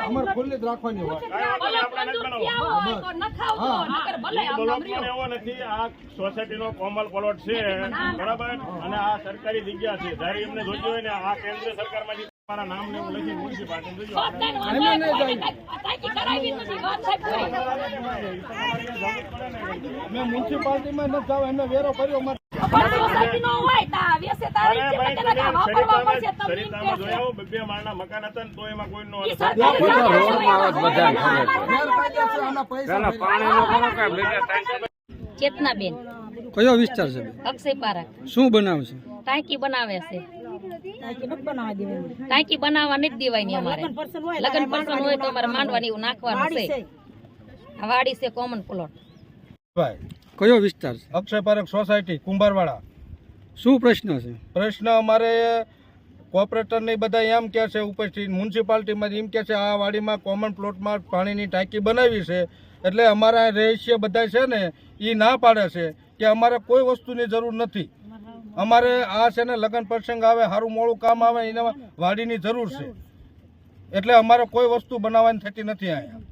અમારે ખુલ્લી જ રાખવાની હોય આ સોસાયટીનો કોમલ પ્લોટ છે બરાબર અને આ સરકારી જગ્યા છે જયારે એમને જોઈતું હોય ને આ કેન્દ્ર સરકારમાંથી તમારા નામ ને લખી મ્યુનિસિપાલિટી જોજો મેં મ્યુનિસિપાલિટીમાં નથી જાવ એમને વેરો કર્યો બે માળના મકાન હતા તો એમાં કોઈ નો ગેરકાયદેસર આના ચેતનાબેન. કયો વિસ્તાર છે? અક્ષય પારા શું બનાવશે ટાંકી બનાવે છે. ટાંકી બનાવવા નથી દેવાય અમારે. લગ્ન પર્સન હોય તો અમારે માંડવાની એવું નાખવાનું છે. વાડી છે કોમન પ્લોટ. ભાઈ કયો વિસ્તાર છે? Akshay park society Kumbharwada. શું પ્રશ્ન છે? પ્રશ્ન અમારે કોર્પોરેટર બધા એમ કે છે ઉપસ્થિત મ્યુનિસિપાલિટીમાં એમ કે છે આ વાડીમાં કોમન પ્લોટમાં પાણીની ટાંકી બનાવી છે. એટલે અમારા રહેસ્ય બધા છે ને એ ના પાડે છે કે અમારે કોઈ વસ્તુની જરૂર નથી. અમારે આ છે ને લગ્ન પ્રસંગ આવે સારું મોડું કામ આવે એના વાડીની જરૂર છે. એટલે અમારે કોઈ વસ્તુ બનાવવાની થતી નથી અહીંયા.